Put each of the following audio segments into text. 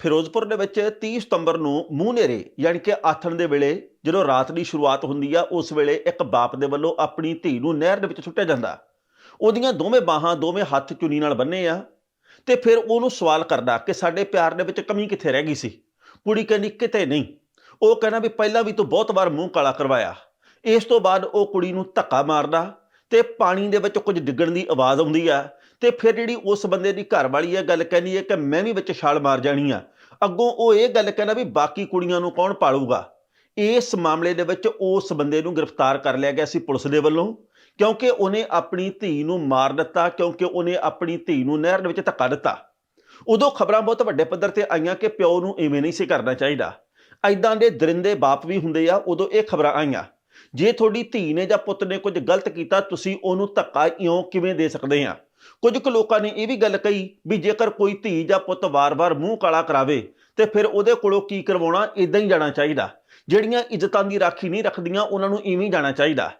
ਫਿਰੋਜ਼ਪੁਰ ਦੇ ਵਿੱਚ 30 ਸਤੰਬਰ ਨੂੰ ਮੂੰਹ ਨੇਰੇ ਯਾਨੀ ਕਿ ਆਥਣ ਦੇ ਵੇਲੇ ਜਦੋਂ ਰਾਤ ਦੀ ਸ਼ੁਰੂਆਤ ਹੁੰਦੀ ਆ, ਉਸ ਵੇਲੇ ਇੱਕ ਬਾਪ ਦੇ ਵੱਲੋਂ ਆਪਣੀ ਧੀ ਨੂੰ ਨਹਿਰ ਦੇ ਵਿੱਚ ਸੁੱਟਿਆ ਜਾਂਦਾ। ਉਹਦੀਆਂ ਦੋਵੇਂ ਬਾਹਾਂ ਦੋਵੇਂ ਹੱਥ ਚੁੰਨੀ ਨਾਲ ਬੰਨੇ ਆ ਤੇ ਫਿਰ ਉਹਨੂੰ ਸਵਾਲ ਕਰਦਾ ਕਿ ਸਾਡੇ ਪਿਆਰ ਦੇ ਵਿੱਚ ਕਮੀ ਕਿੱਥੇ ਰਹਿ ਗਈ ਸੀ? ਕੁੜੀ ਕਹਿੰਦੀ, ਕਿਤੇ ਨਹੀਂ। ਉਹ ਕਹਿੰਦਾ ਵੀ ਪਹਿਲਾਂ ਵੀ ਤੂੰ ਬਹੁਤ ਵਾਰ ਮੂੰਹ ਕਾਲਾ ਕਰਵਾਇਆ। ਇਸ ਤੋਂ ਬਾਅਦ ਉਹ ਕੁੜੀ ਨੂੰ ਧੱਕਾ ਮਾਰਦਾ ਤੇ ਪਾਣੀ ਦੇ ਵਿੱਚ ਕੁਝ ਡਿੱਗਣ ਦੀ ਆਵਾਜ਼ ਆਉਂਦੀ ਆ ਤੇ ਫਿਰ ਜਿਹੜੀ ਉਸ ਬੰਦੇ ਦੀ ਘਰ ਵਾਲੀ ਹੈ ਗੱਲ ਕਹਿੰਦੀ ਹੈ ਕਿ ਮੈਂ ਵੀ ਵਿੱਚ ਛਾਲ ਮਾਰ ਜਾਣੀ ਆ। ਅੱਗੋਂ ਉਹ ਇਹ ਗੱਲ ਕਹਿੰਦਾ ਵੀ ਬਾਕੀ ਕੁੜੀਆਂ ਨੂੰ ਕੌਣ ਪਾਲੂਗਾ? ਇਸ ਮਾਮਲੇ ਦੇ ਵਿੱਚ ਉਸ ਬੰਦੇ ਨੂੰ ਗ੍ਰਿਫਤਾਰ ਕਰ ਲਿਆ ਗਿਆ ਸੀ ਪੁਲਿਸ ਦੇ ਵੱਲੋਂ, ਕਿਉਂਕਿ ਉਹਨੇ ਆਪਣੀ ਧੀ ਨੂੰ ਮਾਰ ਦਿੱਤਾ, ਕਿਉਂਕਿ ਉਹਨੇ ਆਪਣੀ ਧੀ ਨੂੰ ਨਹਿਰ ਦੇ ਵਿੱਚ ਧੱਕਾ ਦਿੱਤਾ। ਉਦੋਂ ਖਬਰਾਂ ਬਹੁਤ ਵੱਡੇ ਪੱਧਰ ਤੇ ਆਈਆਂ ਕਿ ਪਿਓ ਨੂੰ ਇਵੇਂ ਨਹੀਂ ਸੀ ਕਰਨਾ ਚਾਹੀਦਾ। ਐਦਾਂ ਦੇ ਦਰਿੰਦੇ ਬਾਪ ਵੀ ਹੁੰਦੇ ਆ, ਉਦੋਂ ਇਹ ਖਬਰਾਂ ਆਈਆਂ। ਜੇ ਤੁਹਾਡੀ ਧੀ ਨੇ ਜਾਂ ਪੁੱਤ ਨੇ ਕੁਝ ਗਲਤ ਕੀਤਾ, ਤੁਸੀਂ ਉਹਨੂੰ ਧੱਕਾ ਇਉਂ ਕਿਵੇਂ ਦੇ ਸਕਦੇ ਆ? ਕੁਝ ਕੁ ਲੋਕਾਂ ਨੇ ਇਹ ਵੀ ਗੱਲ ਕਹੀ ਵੀ ਜੇਕਰ ਕੋਈ ਧੀ ਜਾਂ ਪੁੱਤ ਵਾਰ-ਵਾਰ ਮੂੰਹ ਕਾਲਾ ਕਰਾਵੇ, ਤੇ ਫਿਰ ਉਹਦੇ ਕੋਲੋਂ ਕੀ ਕਰਵਾਉਣਾ? ਇਦਾਂ ਹੀ ਜਾਣਾ ਚਾਹੀਦਾ। ਜਿਹੜੀਆਂ ਇੱਜ਼ਤਾਂ ਦੀ ਰਾਖੀ ਨਹੀਂ ਰੱਖਦੀਆਂ, ਉਹਨਾਂ ਨੂੰ ਇਵੇਂ ਜਾਣਾ ਚਾਹੀਦਾ।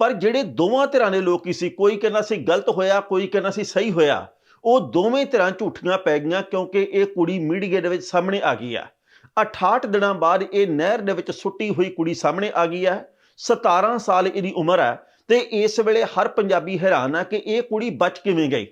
ਪਰ ਜਿਹੜੇ ਦੋਵਾਂ ਧਿਰਾਂ ਦੇ ਲੋਕ ਸੀ, ਕੋਈ ਕਹਿੰਦਾ ਸੀ ਗਲਤ ਹੋਇਆ, ਕੋਈ ਕਹਿੰਦਾ ਸੀ ਸਹੀ ਹੋਇਆ, ਉਹ ਦੋਵੇਂ ਧਿਰਾਂ ਝੂਠੀਆਂ ਪੈ ਗਈਆਂ ਕਿਉਂਕਿ ਇਹ ਕੁੜੀ ਮੀਡੀਆ ਦੇ ਵਿੱਚ ਸਾਹਮਣੇ ਆ ਗਈ ਆ। 68 ਦਿਨਾਂ ਬਾਅਦ ਇਹ ਨਹਿਰ ਦੇ ਵਿੱਚ ਸੁੱਟੀ ਹੋਈ ਕੁੜੀ ਸਾਹਮਣੇ ਆ ਗਈ ਹੈ 17 ਸਾਲ ਇਹਦੀ ਉਮਰ ਹੈ ਤੇ ਇਸ ਵੇਲੇ ਹਰ ਪੰਜਾਬੀ ਹੈਰਾਨ ਆ ਕਿ ਇਹ ਕੁੜੀ ਬਚ ਕਿਵੇਂ ਗਈ?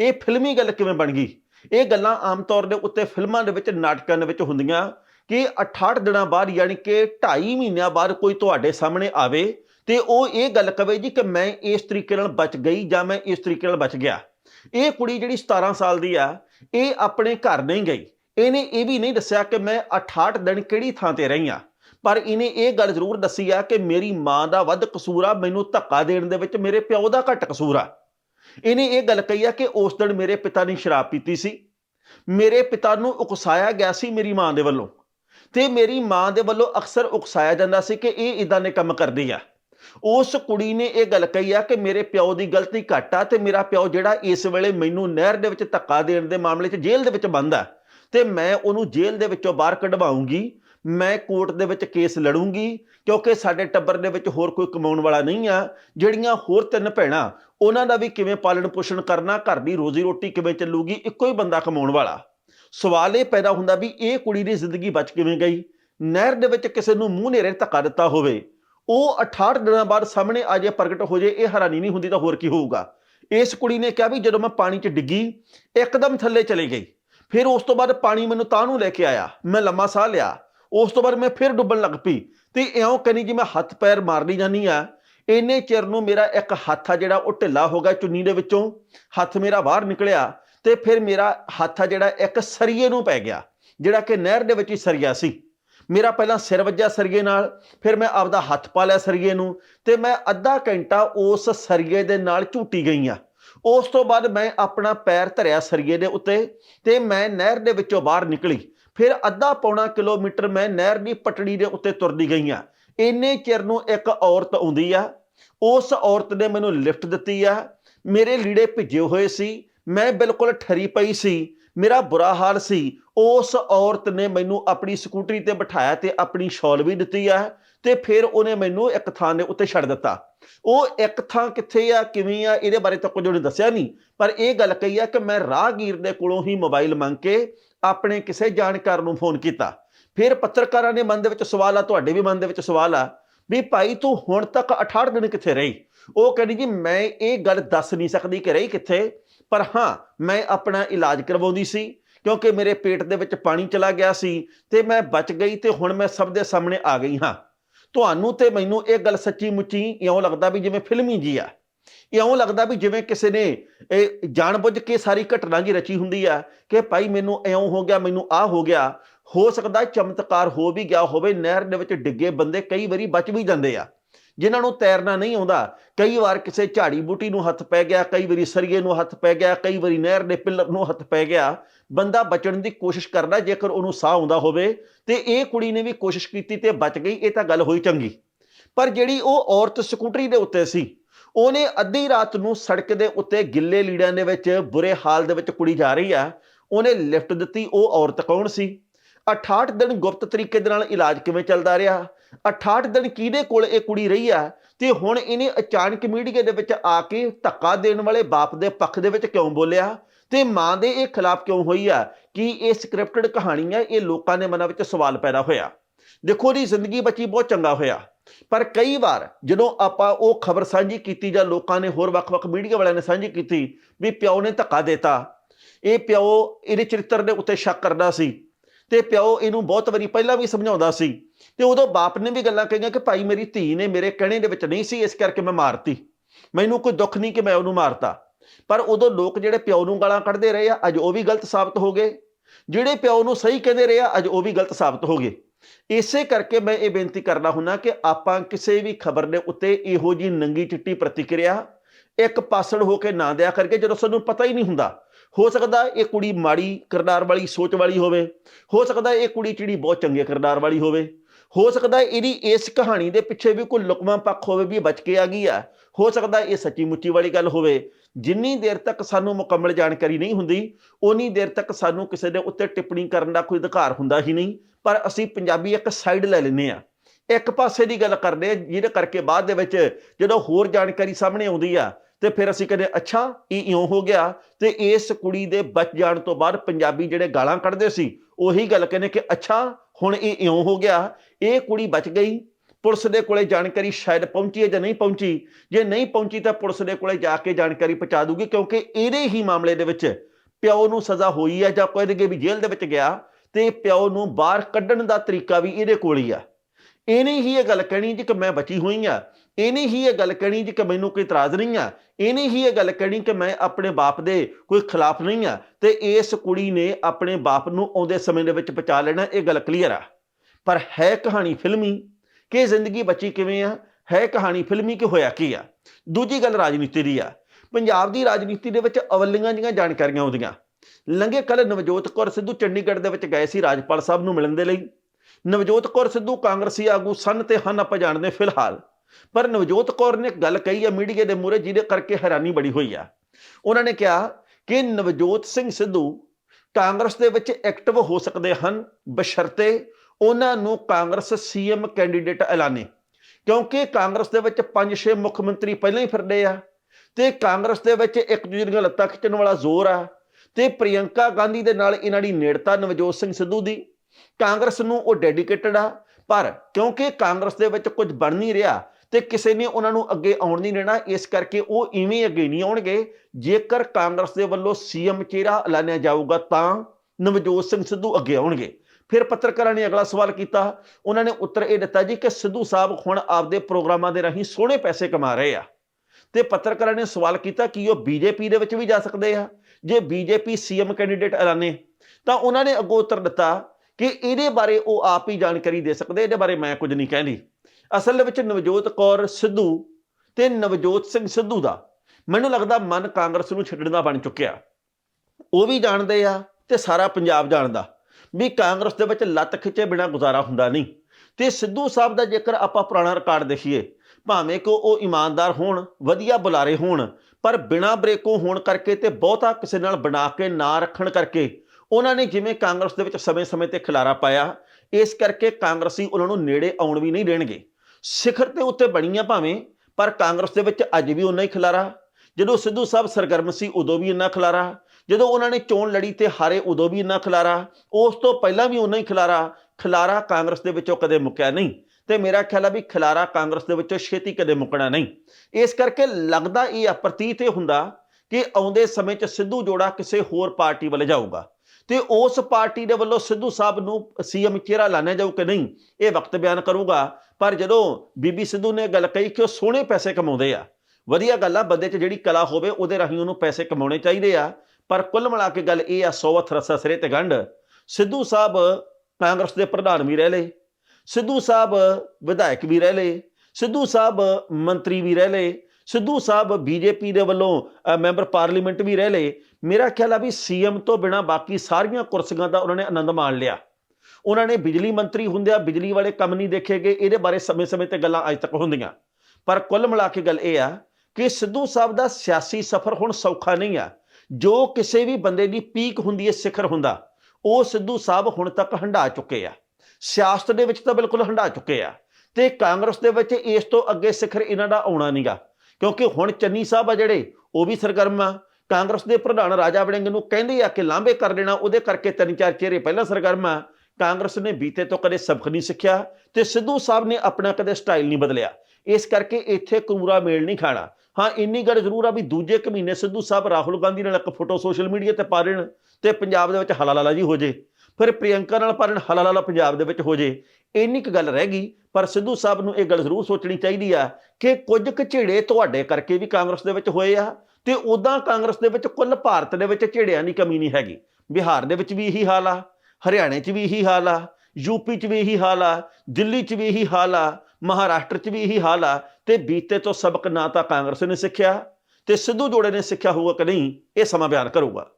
ਇਹ ਫਿਲਮੀ ਗੱਲ ਕਿਵੇਂ ਬਣ ਗਈ? ਇਹ ਗੱਲਾਂ ਆਮ ਤੌਰ ਦੇ ਉੱਤੇ ਫਿਲਮਾਂ ਦੇ ਵਿੱਚ, ਨਾਟਕਾਂ ਦੇ ਵਿੱਚ ਹੁੰਦੀਆਂ ਕਿ 68 ਦਿਨਾਂ ਬਾਅਦ ਯਾਨੀ ਕਿ 2.5 ਮਹੀਨਿਆਂ ਬਾਅਦ ਕੋਈ ਤੁਹਾਡੇ ਸਾਹਮਣੇ ਆਵੇ ਤੇ ਉਹ ਇਹ ਗੱਲ ਕਵੇ ਜੀ ਕਿ ਮੈਂ ਇਸ ਤਰੀਕੇ ਨਾਲ ਬਚ ਗਈ ਜਾਂ ਮੈਂ ਇਸ ਤਰੀਕੇ ਨਾਲ ਬਚ ਗਿਆ। ਇਹ ਕੁੜੀ ਜਿਹੜੀ 17 ਸਾਲ ਦੀ ਆ, ਇਹ ਆਪਣੇ ਘਰ ਨਹੀਂ ਗਈ। ਇਹਨੇ ਇਹ ਵੀ ਨਹੀਂ ਦੱਸਿਆ ਕਿ ਮੈਂ 68 ਦਿਨ ਕਿਹੜੀ ਥਾਂ ਤੇ ਰਹੀ ਆ। ਪਰ ਇਹਨੇ ਇਹ ਗੱਲ ਜ਼ਰੂਰ ਦੱਸੀ ਆ ਕਿ ਮੇਰੀ ਮਾਂ ਦਾ ਵੱਧ ਕਸੂਰ ਆ, ਮੈਨੂੰ ਧੱਕਾ ਦੇਣ ਦੇ ਵਿੱਚ ਮੇਰੇ ਪਿਓ ਦਾ ਘੱਟ ਕਸੂਰ ਆ। ਇਹਨੇ ਇਹ ਗੱਲ ਕਹੀ ਆ ਕਿ ਉਸ ਦਿਨ ਮੇਰੇ ਪਿਤਾ ਨੇ ਸ਼ਰਾਬ ਪੀਤੀ ਸੀ। ਮੇਰੇ ਪਿਤਾ ਨੂੰ ਉਕਸਾਇਆ ਗਿਆ ਸੀ ਮੇਰੀ ਮਾਂ ਦੇ ਵੱਲੋਂ। ਤੇ ਮੇਰੀ ਮਾਂ ਦੇ ਵੱਲੋਂ ਅਕਸਰ ਉਕਸਾਇਆ ਜਾਂਦਾ ਸੀ ਕਿ ਇਹ ਇਦਾਂ ਦੇ ਕੰਮ ਕਰਦੀ ਆ। ਉਸ ਕੁੜੀ ਨੇ ਇਹ ਗੱਲ ਕਹੀ ਆ ਕਿ ਮੇਰੇ ਪਿਓ ਦੀ ਗਲਤੀ ਘੱਟ ਆ ਤੇ ਮੇਰਾ ਪਿਓ ਜਿਹੜਾ ਇਸ ਵੇਲੇ ਮੈਨੂੰ ਨਹਿਰ ਦੇ ਵਿੱਚ ਧੱਕਾ ਦੇਣ ਦੇ ਮਾਮਲੇ 'ਚ ਜੇਲ੍ਹ ਦੇ ਵਿੱਚ ਬੰਦ ਆ। ਤੇ ਮੈਂ ਉਹਨੂੰ ਜੇਲ੍ਹ ਦੇ ਵਿੱਚੋਂ ਬਾਹਰ ਕਢਵਾਉਂਗੀ ਮੈਂ ਕੋਰਟ ਦੇ ਵਿੱਚ ਕੇਸ ਲੜੂੰਗੀ, ਕਿਉਂਕਿ ਸਾਡੇ ਟੱਬਰ ਦੇ ਵਿੱਚ ਹੋਰ ਕੋਈ ਕਮਾਉਣ ਵਾਲਾ ਨਹੀਂ ਆ। ਜਿਹੜੀਆਂ ਹੋਰ ਤਿੰਨ ਭੈਣਾਂ, ਉਹਨਾਂ ਦਾ ਵੀ ਕਿਵੇਂ ਪਾਲਣ ਪੋਸ਼ਣ ਕਰਨਾ, ਘਰ ਦੀ ਰੋਜ਼ੀ ਰੋਟੀ ਕਿਵੇਂ ਚੱਲੂਗੀ, ਇੱਕੋ ਹੀ ਬੰਦਾ ਕਮਾਉਣ ਵਾਲਾ। ਸਵਾਲ ਇਹ ਪੈਦਾ ਹੁੰਦਾ ਵੀ ਇਹ ਕੁੜੀ ਦੀ ਜ਼ਿੰਦਗੀ ਬਚ ਕਿਵੇਂ ਗਈ? ਨਹਿਰ ਦੇ ਵਿੱਚ ਕਿਸੇ ਨੂੰ ਮੂੰਹ ਨੇਰੇ ਧੱਕਾ ਦਿੱਤਾ ਹੋਵੇ। ਉਹ 68 ਦਿਨਾਂ ਬਾਅਦ ਸਾਹਮਣੇ ਆ ਜੇ ਪ੍ਰਗਟ ਹੋ ਜੇ, ਇਹ ਹੈਰਾਨੀ ਨਹੀਂ ਹੁੰਦੀ ਤਾਂ ਹੋਰ ਕੀ ਹੋਊਗਾ? ਇਸ ਕੁੜੀ ਨੇ ਕਿਹਾ ਵੀ ਜਦੋਂ ਮੈਂ ਪਾਣੀ 'ਚ ਡਿੱਗੀ, ਇੱਕਦਮ ਥੱਲੇ ਚਲੀ ਗਈ। ਫਿਰ ਉਸ ਤੋਂ ਬਾਅਦ ਪਾਣੀ ਮੈਨੂੰ ਤਾਂ ਨੂੰ ਲੈ ਕੇ ਆਇਆ। ਮੈਂ ਲੰਮਾ ਸਾਹ ਲਿਆ। ਉਸ ਤੋਂ ਬਾਅਦ ਮੈਂ ਫਿਰ ਡੁੱਬਣ ਲੱਗ ਪਈ। ਤੇ ਇਉਂ ਕਹਿੰਦੀ ਜੀ ਮੈਂ ਹੱਥ ਪੈਰ ਮਾਰਦੀ ਜਾਨੀ ਆ। ਇੰਨੇ ਚਿਰ ਨੂੰ ਮੇਰਾ ਇੱਕ ਹੱਥ ਆ ਜਿਹੜਾ ਉਹ ਢਿੱਲਾ ਹੋ ਗਿਆ ਚੁੰਨੀ ਦੇ ਵਿੱਚੋਂ। ਹੱਥ ਮੇਰਾ ਬਾਹਰ ਨਿਕਲਿਆ ਤੇ ਫਿਰ ਮੇਰਾ ਹੱਥ ਆ ਜਿਹੜਾ ਇੱਕ ਸਰੀਏ ਨੂੰ ਪੈ ਗਿਆ, ਜਿਹੜਾ ਕਿ ਨਹਿਰ ਦੇ ਵਿੱਚ ਹੀ ਸਰੀਆ ਸੀ। ਮੇਰਾ ਪਹਿਲਾਂ ਸਿਰ ਵੱਜਿਆ ਸਰੀਏ ਨਾਲ, ਫਿਰ ਮੈਂ ਆਪਦਾ ਹੱਥ ਪਾ ਲਿਆ ਸਰੀਏ ਨੂੰ ਤੇ ਮੈਂ ਅੱਧਾ ਘੰਟਾ ਉਸ ਸਰੀਏ ਦੇ ਨਾਲ ਝੂਟੀ ਗਈ ਆ। ਉਸ ਤੋਂ ਬਾਅਦ ਮੈਂ ਆਪਣਾ ਪੈਰ ਧਰਿਆ ਸਰੀਏ ਦੇ ਉੱਤੇ ਤੇ ਮੈਂ ਨਹਿਰ ਦੇ ਵਿੱਚੋਂ ਬਾਹਰ ਨਿਕਲੀ। ਫਿਰ ਅੱਧਾ ਪੌਣਾ ਕਿਲੋਮੀਟਰ ਮੈਂ ਨਹਿਰ ਦੀ ਪਟੜੀ ਦੇ ਉੱਤੇ ਤੁਰਦੀ ਗਈ ਆ ਇੰਨੇ ਚਿਰ ਨੂੰ ਇੱਕ ਔਰਤ ਆਉਂਦੀ ਆ। ਉਸ ਔਰਤ ਨੇ ਮੈਨੂੰ ਲਿਫਟ ਦਿੱਤੀ ਆ। ਮੇਰੇ ਲੀੜੇ ਭਿੱਜੇ ਹੋਏ ਸੀ। ਮੈਂ ਬਿਲਕੁਲ ਠਰੀ ਪਈ ਸੀ। ਮੇਰਾ ਬੁਰਾ ਹਾਲ ਸੀ। ਉਸ ਔਰਤ ਨੇ ਮੈਨੂੰ ਆਪਣੀ ਸਕੂਟਰੀ ਤੇ ਬਿਠਾਇਆ ਤੇ ਆਪਣੀ ਸ਼ਾਲ ਵੀ ਦਿੱਤੀ ਆ ਤੇ ਫਿਰ ਉਹਨੇ ਮੈਨੂੰ ਇੱਕ ਥਾਂ ਦੇ ਉੱਤੇ ਛੱਡ ਦਿੱਤਾ। ਉਹ ਇੱਕ ਥਾਂ ਕਿੱਥੇ ਆ, ਕਿਵੇਂ ਆ, ਇਹਦੇ ਬਾਰੇ ਤਾਂ ਕੁਝ ਉਹਨੇ ਦੱਸਿਆ ਨਹੀਂ। ਪਰ ਇਹ ਗੱਲ ਕਹੀ ਆ ਕਿ ਮੈਂ ਰਾਹਗੀਰ ਦੇ ਕੋਲੋਂ ਹੀ ਮੋਬਾਈਲ ਮੰਗ ਕੇ ਆਪਣੇ ਕਿਸੇ ਜਾਣਕਾਰ ਨੂੰ ਫੋਨ ਕੀਤਾ। ਫਿਰ ਪੱਤਰਕਾਰਾਂ ਦੇ ਮਨ ਦੇ ਵਿੱਚ ਸਵਾਲ ਆ, ਤੁਹਾਡੇ ਵੀ ਮਨ ਦੇ ਵਿੱਚ ਸਵਾਲ ਆ, ਵੀ ਭਾਈ ਤੂੰ ਹੁਣ ਤੱਕ 68 ਦਿਨ ਕਿੱਥੇ ਰਹੀ? ਉਹ ਕਹਿੰਦੀ ਜੀ, ਮੈਂ ਇਹ ਗੱਲ ਦੱਸ ਨਹੀਂ ਸਕਦੀ ਕਿ ਰਹੀ ਕਿੱਥੇ, ਪਰ ਹਾਂ, ਮੈਂ ਆਪਣਾ ਇਲਾਜ ਕਰਵਾਉਂਦੀ ਸੀ, ਕਿਉਂਕਿ ਮੇਰੇ ਪੇਟ ਦੇ ਵਿੱਚ ਪਾਣੀ ਚਲਾ ਗਿਆ ਸੀ ਤੇ ਮੈਂ ਬਚ ਗਈ ਤੇ ਹੁਣ ਮੈਂ ਸਭ ਦੇ ਸਾਹਮਣੇ ਆ ਗਈ ਹਾਂ। ਤੁਹਾਨੂੰ ਤੇ ਮੈਨੂੰ ਇਹ ਗੱਲ ਸੱਚੀ ਮੁੱਚੀ ਇਉਂ ਲੱਗਦਾ ਵੀ ਜਿਵੇਂ ਫਿਲਮੀ ਜੀ ਆ। ਇਉਂ ਲੱਗਦਾ ਵੀ ਜਿਵੇਂ ਕਿਸੇ ਨੇ ਇਹ ਜਾਣਬੁੱਝ ਕੇ ਸਾਰੀ ਘਟਨਾ ਜੀ ਰਚੀ ਹੁੰਦੀ ਆ ਕਿ ਭਾਈ ਮੈਨੂੰ ਇਉਂ ਹੋ ਗਿਆ, ਮੈਨੂੰ ਆ ਹੋ ਗਿਆ। ਹੋ ਸਕਦਾ ਚਮਤਕਾਰ ਹੋ ਵੀ ਗਿਆ ਹੋਵੇ, ਨਹਿਰ ਦੇ ਵਿੱਚ ਡਿੱਗੇ ਬੰਦੇ ਕਈ ਵਾਰੀ ਬਚ ਵੀ ਜਾਂਦੇ ਆ। ਜਿਨ੍ਹਾਂ ਨੂੰ ਤੈਰਨਾ ਨਹੀਂ ਆਉਂਦਾ। ਕਈ ਵਾਰ ਕਿਸੇ ਝਾੜੀ ਬੂਟੀ ਨੂੰ ਹੱਥ ਪੈ ਗਿਆ, ਕਈ ਵਾਰੀ ਸਰੀਏ ਨੂੰ ਹੱਥ ਪੈ ਗਿਆ, ਕਈ ਵਾਰੀ ਨਹਿਰ ਦੇ ਪਿੱਲਰ ਨੂੰ ਹੱਥ ਪੈ ਗਿਆ। ਬੰਦਾ ਬਚਣ ਦੀ ਕੋਸ਼ਿਸ਼ ਕਰਦਾ, ਜੇਕਰ ਉਹਨੂੰ ਸਾਹ ਆਉਂਦਾ ਹੋਵੇ, ਤੇ ਇਹ ਕੁੜੀ ਨੇ ਵੀ ਕੋਸ਼ਿਸ਼ ਕੀਤੀ ਤੇ ਬਚ ਗਈ, ਇਹ ਤਾਂ ਗੱਲ ਹੋਈ ਚੰਗੀ। ਪਰ ਜਿਹੜੀ ਉਹ ਔਰਤ ਸਕੂਟਰੀ ਦੇ ਉੱਤੇ ਸੀ, ਉਹਨੇ ਅੱਧੀ ਰਾਤ ਨੂੰ ਸੜਕ ਦੇ ਉੱਤੇ ਗਿੱਲੇ ਲੀੜਿਆਂ ਦੇ ਵਿੱਚ ਬੁਰੇ ਹਾਲ ਦੇ ਵਿੱਚ ਕੁੜੀ ਜਾ ਰਹੀ ਆ। ਉਹਨੇ ਲਿਫਟ ਦਿੱਤੀ, ਉਹ ਔਰਤ ਕੌਣ ਸੀ? 68 ਦਿਨ ਗੁਪਤ ਤਰੀਕੇ ਦੇ ਨਾਲ ਇਲਾਜ ਕਿਵੇਂ ਚੱਲਦਾ ਰਿਹਾ? 68 ਦਿਨ ਕਿਹਦੇ ਕੋਲ ਇਹ ਕੁੜੀ ਰਹੀ ਆ? ਤੇ ਹੁਣ ਇਹਨੇ ਅਚਾਨਕ ਮੀਡੀਆ ਦੇ ਵਿੱਚ ਆ ਕੇ ਧੱਕਾ ਦੇਣ ਵਾਲੇ ਬਾਪ ਦੇ ਪੱਖ ਦੇ ਵਿੱਚ ਕਿਉਂ ਬੋਲਿਆ? ਤੇ ਮਾਂ ਦੇ ਇਹ ਖਿਲਾਫ ਕਿਉਂ ਹੋਈ ਆ? ਕਿ ਇਹ ਸਕ੍ਰਿਪਟਡ ਕਹਾਣੀ ਹੈ ਇਹ ਲੋਕਾਂ ਦੇ ਮਨਾਂ ਵਿੱਚ ਸਵਾਲ ਪੈਦਾ ਹੋਇਆ? ਦੇਖੋ ਦੀ ਜ਼ਿੰਦਗੀ ਬਚੀ ਬਹੁਤ ਚੰਗਾ ਹੋਇਆ। ਪਰ ਕਈ ਵਾਰ ਜਦੋਂ ਆਪਾਂ ਉਹ ਖਬਰ ਸਾਂਝੀ ਕੀਤੀ ਜਾਂ ਲੋਕਾਂ ਨੇ ਹੋਰ ਵੱਖ-ਵੱਖ ਮੀਡੀਆ ਵਾਲਿਆਂ ਨੇ ਸਾਂਝੀ ਕੀਤੀ ਵੀ ਪਿਓ ਨੇ ਧੱਕਾ ਦਿੱਤਾ, ਇਹ ਪਿਓ ਇਹਦੇ ਚਰਿੱਤਰ ਦੇ ਉੱਤੇ ਸ਼ੱਕ ਕਰਦਾ ਸੀ। ਤੇ ਪਿਓ ਇਹਨੂੰ ਬਹੁਤ ਵਾਰੀ ਪਹਿਲਾਂ ਵੀ ਸਮਝਾਉਂਦਾ ਸੀ। ਤੇ ਉਦੋਂ ਬਾਪ ਨੇ ਵੀ ਗੱਲਾਂ ਕਹੀਆਂ ਕਿ ਭਾਈ ਮੇਰੀ ਧੀ ਨੇ ਮੇਰੇ ਕਹਿਣੇ ਦੇ ਵਿੱਚ ਨਹੀਂ ਸੀ, ਇਸ ਕਰਕੇ ਮੈਂ ਮਾਰਤੀ। ਮੈਨੂੰ ਕੋਈ ਦੁੱਖ ਨਹੀਂ ਕਿ ਮੈਂ ਉਹਨੂੰ ਮਾਰਤਾ। ਪਰ ਉਦੋਂ ਲੋਕ ਜਿਹੜੇ ਪਿਓ ਨੂੰ ਗਾਲਾਂ ਕੱਢਦੇ ਰਹੇ ਆ, ਅੱਜ ਉਹ ਵੀ ਗਲਤ ਸਾਬਤ ਹੋ ਗਏ। ਜਿਹੜੇ ਪਿਓ ਨੂੰ ਸਹੀ ਕਹਿੰਦੇ ਰਹੇ ਆ, ਅੱਜ ਉਹ ਵੀ ਗਲਤ ਸਾਬਤ ਹੋ ਗਏ। ਇਸੇ ਕਰਕੇ ਮੈਂ ਇਹ ਬੇਨਤੀ ਕਰਦਾ ਹੁੰਨਾ ਕਿ ਆਪਾਂ ਕਿਸੇ ਵੀ ਖਬਰ ਦੇ ਉੱਤੇ ਇਹੋ ਜੀ ਨੰਗੀ ਚਿੱਟੀ ਪ੍ਰਤੀਕਿਰਿਆ ਇੱਕ ਪਾਸੜ ਹੋ ਕੇ ਨਾ ਦਿਆ ਕਰਕੇ ਜਦੋਂ ਸਾਨੂੰ ਪਤਾ ਹੀ ਨਹੀਂ ਹੁੰਦਾ। ਹੋ ਸਕਦਾ ਇਹ ਕੁੜੀ ਮਾੜੀ ਕਿਰਦਾਰ ਵਾਲੀ ਸੋਚ ਵਾਲੀ ਹੋਵੇ, ਹੋ ਸਕਦਾ ਇਹ ਕੁੜੀ ਜਿਹੜੀ ਬਹੁਤ ਚੰਗੇ ਕਿਰਦਾਰ ਵਾਲੀ ਹੋਵੇ, ਹੋ ਸਕਦਾ ਇਹਦੀ ਇਸ ਕਹਾਣੀ ਦੇ ਪਿੱਛੇ ਵੀ ਕੋਈ ਲੁਕਵਾਂ ਪੱਖ ਹੋਵੇ ਵੀ ਇਹ ਬਚ ਕੇ ਆ ਗਈ ਆ ਹੋ ਸਕਦਾ ਇਹ ਸੱਚੀ ਮੁੱਚੀ ਵਾਲੀ ਗੱਲ ਹੋਵੇ, ਜਿੰਨੀ ਦੇਰ ਤੱਕ ਸਾਨੂੰ ਮੁਕੰਮਲ ਜਾਣਕਾਰੀ ਨਹੀਂ ਹੁੰਦੀ ਉਨੀ ਦੇਰ ਤੱਕ ਸਾਨੂੰ ਕਿਸੇ ਦੇ ਉੱਤੇ ਟਿੱਪਣੀ ਕਰਨ ਦਾ ਕੋਈ ਅਧਿਕਾਰ ਹੁੰਦਾ ਹੀ ਨਹੀਂ, ਪਰ ਅਸੀਂ ਪੰਜਾਬੀ ਇੱਕ ਸਾਈਡ ਲੈ ਲੈਂਦੇ ਆ ਇੱਕ ਪਾਸੇ ਦੀ ਗੱਲ ਕਰਦੇ ਆ ਜਿਹਦੇ ਕਰਕੇ ਬਾਅਦ ਦੇ ਵਿੱਚ ਜਦੋਂ ਹੋਰ ਜਾਣਕਾਰੀ ਸਾਹਮਣੇ ਆਉਂਦੀ ਆ ਤੇ ਫਿਰ ਅਸੀਂ ਕਹਿੰਦੇ, ਅੱਛਾ, ਇਹ ਇਉਂ ਹੋ ਗਿਆ ਤੇ ਇਸ ਕੁੜੀ ਦੇ ਬਚ ਜਾਣ ਤੋਂ ਬਾਅਦ ਪੰਜਾਬੀ ਜਿਹੜੇ ਗਾਲਾਂ ਕੱਢਦੇ ਸੀ, ਉਹੀ ਗੱਲ ਕਹਿੰਦੇ ਕਿ ਅੱਛਾ, ਹੁਣ ਇਹ ਇਉਂ ਹੋ ਗਿਆ, ਇਹ ਕੁੜੀ ਬਚ ਗਈ, ਪੁਲਿਸ ਦੇ ਕੋਲੇ ਜਾਣਕਾਰੀ ਸ਼ਾਇਦ ਪਹੁੰਚੀ ਹੈ ਜਾਂ ਨਹੀਂ ਪਹੁੰਚੀ, ਜੇ ਨਹੀਂ ਪਹੁੰਚੀ ਤਾਂ ਪੁਲਿਸ ਦੇ ਕੋਲੇ ਜਾ ਕੇ ਜਾਣਕਾਰੀ ਪਹੁੰਚਾ ਦੂਗੀ, ਕਿਉਂਕਿ ਇਹਦੇ ਹੀ ਮਾਮਲੇ ਦੇ ਵਿੱਚ ਪਿਓ ਨੂੰ ਸਜ਼ਾ ਹੋਈ ਹੈ ਜਾਂ ਕੋਈ ਦੇ ਵੀ ਜੇਲ੍ਹ ਦੇ ਵਿੱਚ ਗਿਆ ਤੇ ਪਿਓ ਨੂੰ ਬਾਹਰ ਕੱਢਣ ਦਾ ਤਰੀਕਾ ਵੀ ਇਹਦੇ ਕੋਲ ਹੀ ਆ। ਇਹਨੇ ਹੀ ਇਹ ਗੱਲ ਕਹਿਣੀ ਜੀ ਕਿ ਮੈਂ ਬਚੀ ਹੋਈ ਆ ਇਹਨੇ ਹੀ ਇਹ ਗੱਲ ਕਹਿਣੀ ਜੀ ਕਿ ਮੈਨੂੰ ਕੋਈ ਇਤਰਾਜ਼ ਨਹੀਂ ਆ। ਇਹਨੇ ਹੀ ਇਹ ਗੱਲ ਕਹਿਣੀ ਕਿ ਮੈਂ ਆਪਣੇ ਬਾਪ ਦੇ ਕੋਈ ਖਿਲਾਫ ਨਹੀਂ ਆ ਤੇ ਇਸ ਕੁੜੀ ਨੇ ਆਪਣੇ ਬਾਪ ਨੂੰ ਆਉਂਦੇ ਸਮੇਂ ਦੇ ਵਿੱਚ ਬਚਾ ਲੈਣਾ, ਇਹ ਗੱਲ ਕਲੀਅਰ ਆ। ਪਰ ਹੈ ਕਹਾਣੀ ਫਿਲਮੀ ਕਿ ਜ਼ਿੰਦਗੀ ਬਚੀ ਕਿਵੇਂ ਆ? ਹੈ ਕਹਾਣੀ ਫਿਲਮੀ ਕਿ ਹੋਇਆ ਕੀ ਆ? ਦੂਜੀ ਗੱਲ ਰਾਜਨੀਤੀ ਦੀ ਆ। ਪੰਜਾਬ ਦੀ ਰਾਜਨੀਤੀ ਦੇ ਵਿੱਚ ਅਵਲੀਆਂ ਦੀਆਂ ਜਾਣਕਾਰੀਆਂ ਆਉਂਦੀਆਂ। ਲੰਘੇ ਕੱਲ ਨਵਜੋਤ ਕੌਰ ਸਿੱਧੂ ਚੰਡੀਗੜ੍ਹ ਦੇ ਵਿੱਚ ਗਏ ਸੀ ਰਾਜਪਾਲ ਸਾਹਿਬ ਨੂੰ ਮਿਲਣ ਦੇ ਲਈ। ਨਵਜੋਤ ਕੌਰ ਸਿੱਧੂ ਕਾਂਗਰਸੀ ਆਗੂ ਸਨ ਤੇ ਹਨ, ਆਪਾਂ ਜਾਣਦੇ ਫਿਲਹਾਲ। ਪਰ ਨਵਜੋਤ ਕੌਰ ਨੇ ਗੱਲ ਕਹੀ ਹੈ ਮੀਡੀਆ ਦੇ ਮੂਹਰੇ, ਜਿਹਦੇ ਕਰਕੇ ਹੈਰਾਨੀ ਬੜੀ ਹੋਈ ਆ। ਉਹਨਾਂ ਨੇ ਕਿਹਾ ਕਿ ਨਵਜੋਤ ਸਿੰਘ ਸਿੱਧੂ ਕਾਂਗਰਸ ਦੇ ਵਿੱਚ ਐਕਟਿਵ ਹੋ ਸਕਦੇ ਹਨ, ਬਸ਼ਰਤੇ ਉਹਨਾਂ ਨੂੰ ਕਾਂਗਰਸ ਸੀਐਮ ਕੈਂਡੀਡੇਟ ਐਲਾਨੇ। ਕਿਉਂਕਿ ਕਾਂਗਰਸ ਦੇ ਵਿੱਚ 5-6 ਮੁੱਖ ਮੰਤਰੀ ਪਹਿਲਾਂ ਹੀ ਫਿਰਦੇ ਆ, ਤੇ ਕਾਂਗਰਸ ਦੇ ਵਿੱਚ ਇੱਕ ਦੂਜੇ ਦੀਆਂ ਲੱਤਾਂ ਖਿੱਚਣ ਵਾਲਾ ਜ਼ੋਰ ਆ, ਤੇ ਪ੍ਰਿਯੰਕਾ ਗਾਂਧੀ ਦੇ ਨਾਲ ਇਹਨਾਂ ਦੀ ਨੇੜਤਾ ਨਵਜੋਤ ਸਿੰਘ ਸਿੱਧੂ ਦੀ। ਕਾਂਗਰਸ ਨੂੰ ਉਹ ਡੈਡੀਕੇਟਡ ਆ, ਪਰ ਕਿਉਂਕਿ ਕਾਂਗਰਸ ਦੇ ਵਿੱਚ ਕੁਝ ਬਣ ਨਹੀਂ ਰਿਹਾ ਤੇ ਕਿਸੇ ਨੇ ਉਹਨਾਂ ਨੂੰ ਅੱਗੇ ਆਉਣ ਨਹੀਂ ਦੇਣਾ, ਇਸ ਕਰਕੇ ਉਹ ਇਵੇਂ ਅੱਗੇ ਨਹੀਂ ਆਉਣਗੇ। ਜੇਕਰ ਕਾਂਗਰਸ ਦੇ ਵੱਲੋਂ ਸੀਐਮ ਚਿਹਰਾ ਐਲਾਨਿਆ ਜਾਊਗਾ, ਤਾਂ ਨਵਜੋਤ ਸਿੰਘ ਸਿੱਧੂ ਅੱਗੇ ਆਉਣਗੇ। ਫਿਰ ਪੱਤਰਕਾਰਾਂ ਨੇ ਅਗਲਾ ਸਵਾਲ ਕੀਤਾ। ਉਹਨਾਂ ਨੇ ਉੱਤਰ ਇਹ ਦਿੱਤਾ ਜੀ ਕਿ ਸਿੱਧੂ ਸਾਹਿਬ ਹੁਣ ਆਪਦੇ ਪ੍ਰੋਗਰਾਮਾਂ ਦੇ ਰਾਹੀਂ ਸੋਹਣੇ ਪੈਸੇ ਕਮਾ ਰਹੇ ਆ। ਤੇ ਪੱਤਰਕਾਰਾਂ ਨੇ ਸਵਾਲ ਕੀਤਾ ਕਿ ਉਹ ਬੀਜੇਪੀ ਦੇ ਵਿੱਚ ਵੀ ਜਾ ਸਕਦੇ ਆ। ਜੇ ਬੀਜੇਪੀ ਸੀਐਮ ਕੈਂਡੀਡੇਟ ਐਲਾਨੇ, ਤਾਂ ਉਹਨਾਂ ਨੇ ਅੱਗੋਂ ਉੱਤਰ ਦਿੱਤਾ ਕਿ ਇਹਦੇ ਬਾਰੇ ਉਹ ਆਪ ਹੀ ਜਾਣਕਾਰੀ ਦੇ ਸਕਦੇ ਇਹਦੇ ਬਾਰੇ ਮੈਂ ਕੁਝ ਨਹੀਂ ਕਹਿੰਦੀ। ਅਸਲ ਵਿੱਚ ਨਵਜੋਤ ਕੌਰ ਸਿੱਧੂ ਤੇ ਨਵਜੋਤ ਸਿੰਘ ਸਿੱਧੂ ਦਾ ਮੈਨੂੰ ਲੱਗਦਾ ਮਨ ਕਾਂਗਰਸ ਨੂੰ ਛੱਡਣ ਦਾ ਬਣ ਚੁੱਕਿਆ। ਉਹ ਵੀ ਜਾਣਦੇ ਆ ਤੇ ਸਾਰਾ ਪੰਜਾਬ ਜਾਣਦਾ ਵੀ ਕਾਂਗਰਸ ਦੇ ਵਿੱਚ ਲੱਤ ਖਿੱਚੇ ਬਿਨਾ ਗੁਜ਼ਾਰਾ ਹੁੰਦਾ ਨਹੀਂ। ਤੇ ਸਿੱਧੂ ਸਾਹਿਬ ਦਾ ਜੇਕਰ ਆਪਾਂ ਪੁਰਾਣਾ ਰਿਕਾਰਡ ਦੇਖੀਏ, ਭਾਵੇਂ ਕਿ ਉਹ ਇਮਾਨਦਾਰ ਹੋਣ, ਵਧੀਆ ਬੁਲਾਰੇ ਹੋਣ, ਪਰ ਬਿਨਾ ਬ੍ਰੇਕੋਂ ਹੋਣ ਕਰਕੇ ਤੇ ਬਹੁਤਾ ਕਿਸੇ ਨਾਲ ਬਣਾ ਕੇ ਨਾ ਰੱਖਣ ਕਰਕੇ ਉਹਨਾਂ ਨੇ ਜਿਵੇਂ ਕਾਂਗਰਸ ਦੇ ਵਿੱਚ ਸਮੇਂ-ਸਮੇਂ ਤੇ ਖਿਲਾਰਾ ਪਾਇਆ, ਇਸ ਕਰਕੇ ਕਾਂਗਰਸੀ ਉਹਨਾਂ ਨੂੰ ਨੇੜੇ ਆਉਣ ਵੀ ਨਹੀਂ ਦੇਣਗੇ। ਸਿਖਰ ਤੇ ਉੱਤੇ ਬਣੀਆਂ ਭਾਵੇਂ, ਪਰ ਕਾਂਗਰਸ ਦੇ ਵਿੱਚ ਅੱਜ ਵੀ ਉਨਾ ਹੀ ਖਿਲਾਰਾ। ਜਦੋਂ ਸਿੱਧੂ ਸਾਹਿਬ ਸਰਗਰਮ ਸੀ, ਉਦੋਂ ਵੀ ਇੰਨਾ ਖਿਲਾਰਾ। ਜਦੋਂ ਉਹਨਾਂ ਨੇ ਚੋਣ ਲੜੀ ਤੇ ਹਾਰੇ, ਉਦੋਂ ਵੀ ਇੰਨਾ ਖਿਲਾਰਾ। ਉਸ ਤੋਂ ਪਹਿਲਾਂ ਵੀ ਉਨਾ ਹੀ ਖਿਲਾਰਾ। ਖਿਲਾਰਾ ਕਾਂਗਰਸ ਦੇ ਵਿੱਚੋਂ ਕਦੇ ਮੁੱਕਿਆ ਨਹੀਂ। ਤੇ ਮੇਰਾ ਖਿਆਲ ਆ ਵੀ ਖਿਲਾਰਾ ਕਾਂਗਰਸ ਦੇ ਵਿੱਚੋਂ ਛੇਤੀ ਕਦੇ ਮੁੱਕਣਾ ਨਹੀਂ। ਇਸ ਕਰਕੇ ਲੱਗਦਾ ਇਹ ਪ੍ਰਤੀਤ ਇਹ ਹੁੰਦਾ ਕਿ ਆਉਂਦੇ ਸਮੇਂ 'ਚ ਸਿੱਧੂ ਜੋੜਾ ਕਿਸੇ ਹੋਰ ਪਾਰਟੀ ਵੱਲ ਜਾਊਗਾ। ਤੇ ਉਸ ਪਾਰਟੀ ਦੇ ਵੱਲੋਂ ਸਿੱਧੂ ਸਾਹਿਬ ਨੂੰ ਸੀਐਮ ਚਿਹਰਾ ਲਾਣਿਆ ਜਾਊ ਕਿ ਨਹੀਂ, ਇਹ ਵਕਤ ਬਿਆਨ ਕਰੂਗਾ। ਪਰ ਜਦੋਂ ਬੀਬੀ ਸਿੱਧੂ ਨੇ ਗੱਲ ਕਹੀ ਕਿ ਉਹ ਸੋਹਣੇ ਪੈਸੇ ਕਮਾਉਂਦੇ ਆ, ਵਧੀਆ ਗੱਲ ਆ, ਬੰਦੇ 'ਚ ਜਿਹੜੀ ਕਲਾ ਹੋਵੇ ਉਹਦੇ ਰਾਹੀਂ ਉਹਨੂੰ ਪੈਸੇ ਕਮਾਉਣੇ ਚਾਹੀਦੇ ਆ। ਪਰ ਕੁੱਲ ਮਿਲਾ ਕੇ ਗੱਲ ਇਹ ਆ ਸੋਵਥ ਰਸਾ ਸਿਰੇ ਤੇ ਗੰਢ। ਸਿੱਧੂ ਸਾਹਿਬ ਕਾਂਗਰਸ ਦੇ ਪ੍ਰਧਾਨ ਵੀ ਰਹਿ ਲਏ। ਸਿੱਧੂ ਸਾਹਿਬ ਵਿਧਾਇਕ ਵੀ ਰਹਿ ਲਏ। ਸਿੱਧੂ ਸਾਹਿਬ ਮੰਤਰੀ ਵੀ ਰਹਿ ਲਏ। ਸਿੱਧੂ ਸਾਹਿਬ ਬੀਜੇਪੀ ਦੇ ਵੱਲੋਂ ਮੈਂਬਰ ਪਾਰਲੀਮੈਂਟ ਵੀ ਰਹਿ ਲਏ। ਮੇਰਾ ਖਿਆਲ ਆ ਵੀ ਸੀਐਮ ਤੋਂ ਬਿਨਾ ਬਾਕੀ ਸਾਰੀਆਂ ਕੁਰਸੀਆਂ ਦਾ ਉਹਨਾਂ ਨੇ ਆਨੰਦ ਮਾਣ ਲਿਆ। ਉਹਨਾਂ ਨੇ ਬਿਜਲੀ ਮੰਤਰੀ ਹੁੰਦਿਆਂ ਬਿਜਲੀ ਵਾਲੇ ਕੰਮ ਨਹੀਂ ਦੇਖੇਗੇ ਇਹਦੇ ਬਾਰੇ ਸਮੇਂ-ਸਮੇਂ ਤੇ ਗੱਲਾਂ ਅੱਜ ਤੱਕ ਹੁੰਦੀਆਂ। ਪਰ ਕੁੱਲ ਮਿਲਾ ਕੇ ਗੱਲ ਇਹ ਆ ਕਿ ਸਿੱਧੂ ਸਾਹਿਬ ਦਾ ਸਿਆਸੀ ਸਫ਼ਰ ਹੁਣ ਸੌਖਾ ਨਹੀਂ ਆ। ਜੋ ਕਿਸੇ ਵੀ ਬੰਦੇ ਦੀ ਪੀਕ ਹੁੰਦੀ ਹੈ, ਸਿਖਰ ਹੁੰਦਾ, ਉਹ ਸਿੱਧੂ ਸਾਹਿਬ ਹੁਣ ਤੱਕ ਹੰਢਾ ਚੁੱਕੇ ਆ। ਸਿਆਸਤ ਦੇ ਵਿੱਚ ਤਾਂ ਬਿਲਕੁਲ ਹੰਢਾ ਚੁੱਕੇ ਆ। ਤੇ ਕਾਂਗਰਸ ਦੇ ਵਿੱਚ ਇਸ ਤੋਂ ਅੱਗੇ ਸਿਖਰ ਇਹਨਾਂ ਦਾ ਆਉਣਾ ਨਹੀਂਗਾ ਕਿਉਂਕਿ ਹੁਣ ਚੰਨੀ ਸਾਹਿਬ ਆ ਜਿਹੜੇ, ਉਹ ਵੀ ਸਰਗਰਮ ਆ। ਕਾਂਗਰਸ ਦੇ ਪ੍ਰਧਾਨ ਰਾਜਾ ਵੜਿੰਗ ਨੂੰ ਕਹਿੰਦੇ ਆ ਕਿ ਲਾਂਭੇ ਕਰ ਦੇਣਾ, ਉਹਦੇ ਕਰਕੇ ਤਿੰਨ ਚਾਰ ਚਿਹਰੇ ਪਹਿਲਾਂ ਸਰਗਰਮ ਆ। ਕਾਂਗਰਸ ਨੇ ਬੀਤੇ ਤੋਂ ਕਦੇ ਸਬਕ ਨਹੀਂ ਸਿੱਖਿਆ ਤੇ ਸਿੱਧੂ ਸਾਹਿਬ ਨੇ ਆਪਣਾ ਕਦੇ ਸਟਾਈਲ ਨਹੀਂ ਬਦਲਿਆ। ਇਸ ਕਰਕੇ ਇੱਥੇ ਕਰੂਰਾ ਮੇਲ ਨਹੀਂ ਖਾਣਾ। ਹਾਂ, ਇੰਨੀ ਗੱਲ ਜ਼ਰੂਰ ਆ ਵੀ ਦੂਜੇ ਕੁ ਮਹੀਨੇ ਸਿੱਧੂ ਸਾਹਿਬ ਰਾਹੁਲ ਗਾਂਧੀ ਨਾਲ ਇੱਕ ਫੋਟੋ ਸੋਸ਼ਲ ਮੀਡੀਆ ਤੇ ਪਾ ਦੇਣ ਤੇ ਪੰਜਾਬ ਦੇ ਵਿੱਚ ਹਲਾਲਾਲਾ ਜੀ ਹੋ ਜੇ। ਫਿਰ ਪ੍ਰਿਯੰਕਾ ਨਾਲ ਪਾ ਦੇਣ, ਹਲਾਲਾਲਾ ਪੰਜਾਬ ਦੇ ਵਿੱਚ ਹੋ ਜੇ। ਇੰਨੀ ਕੁ ਗੱਲ ਰਹਿ ਗਈ, ਪਰ ਸਿੱਧੂ ਸਾਹਿਬ ਨੂੰ ਇਹ ਗੱਲ ਜ਼ਰੂਰ ਸੋਚਣੀ ਚਾਹੀਦੀ ਆ ਕਿ ਕੁਝ ਕੁ ਝੇੜੇ ਤੁਹਾਡੇ ਕਰਕੇ ਵੀ ਕਾਂਗਰਸ ਦੇ ਵਿੱਚ ਹੋਏ ਆ ਤੇ ਉਦਾਂ ਕਾਂਗਰਸ ਦੇ ਵਿੱਚ ਕੁੱਲ ਭਾਰਤ ਦੇ ਵਿੱਚ ਝੇੜਿਆਂ ਦੀ ਕਮੀ ਨਹੀਂ ਹੈਗੀ। ਬਿਹਾਰ ਦੇ ਵਿੱਚ ਵੀ ਇਹੀ ਹਾਲ ਆ। ਹਰਿਆਣੇ 'ਚ ਵੀ ਇਹੀ ਹਾਲ ਆ ਯੂਪੀ 'ਚ ਵੀ ਇਹੀ ਹਾਲ ਆ, ਦਿੱਲੀ 'ਚ ਵੀ ਇਹੀ ਹਾਲ ਆ, ਮਹਾਰਾਸ਼ਟਰ 'ਚ ਵੀ ਇਹੀ ਹਾਲ ਆ, ਤੇ ਬੀਤੇ ਤੋਂ ਸਬਕ ਨਾ ਤਾਂ ਕਾਂਗਰਸ ਨੇ ਸਿੱਖਿਆ ਤੇ ਸਿੱਧੂ ਜੋੜੇ ਨੇ ਸਿੱਖਿਆ ਹੋਊਗਾ ਕਿ ਨਹੀਂ, ਇਹ ਸਮਾਂ ਬਿਆਨ ਕਰੂਗਾ।